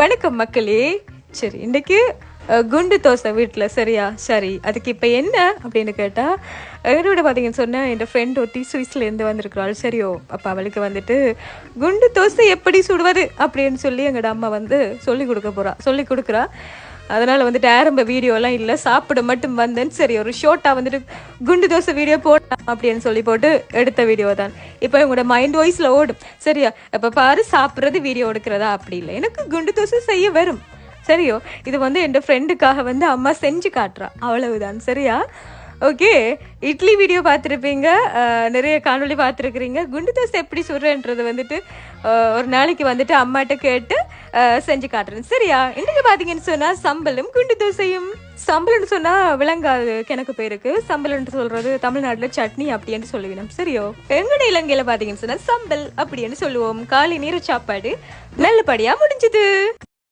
வணக்கம் மக்களே. சரி இன்றைக்கு குண்டு தோசை வீட்டில் சரியா? சரி அதுக்கு இப்போ என்ன அப்படின்னு கேட்டால் என்னோட பார்த்தீங்கன்னு சொன்னால் என் ஃப்ரெண்ட் ஒருத்தி சுவிஸ்லேருந்து வந்திருக்கிறாள். சரியோ அப்போ அவளுக்கு வந்துட்டு குண்டு தோசை எப்படி சுடுவது அப்படின்னு சொல்லி எங்களோட அம்மா வந்து சொல்லி கொடுக்க போகிறா சொல்லி கொடுக்குறா. அதனால் வந்துட்டு ஆரம்ப வீடியோலாம் இல்லை சாப்பிட மட்டும் வந்தேன். சரி ஒரு ஷோர்ட்டாக வந்துட்டு குண்டு தோசை வீடியோ போடலாம் அப்படின்னு சொல்லி போட்டு எடுத்த வீடியோ தான். இப்போ உங்களோட மைண்ட் வாய்ஸில் ஓடும். சரியா? இப்போ பாரு சாப்பிட்றது வீடியோ எடுக்கிறதா? அப்படி இல்லை. எனக்கு குண்டு தோசை செய்ய வரும். சரியோ? இது வந்து என் ஃப்ரெண்டுக்காக வந்து அம்மா செஞ்சு காட்டுறா. அவ்வளவுதான். சரியா? ஓகே இட்லி வீடியோ பார்த்துருப்பீங்க. நிறைய காணொளி பார்த்துருக்குறீங்க. குண்டு தோசை எப்படி சுடுறேன்றது வந்துட்டு ஒரு நாளைக்கு வந்துட்டு அம்மாட்ட கேட்டு செஞ்சு காட்டுறேன். சரியா? இன்றைக்கி பார்த்தீங்கன்னு சொன்னால் சம்பலும் குண்டு தோசையும். சம்பளம்னு சொன்னால் விளங்காது கிணக்கு பேருக்கு சம்பளம்னு சொல்கிறது தமிழ்நாட்டில் சட்னி அப்படின்னு சொல்லுவினோம். சரியோ? எங்கட இலங்கையில் பார்த்தீங்கன்னு சொன்னால் சம்பல் அப்படின்னு சொல்லுவோம். காலை நீர சாப்பாடு நல்லபடியாக முடிஞ்சுது.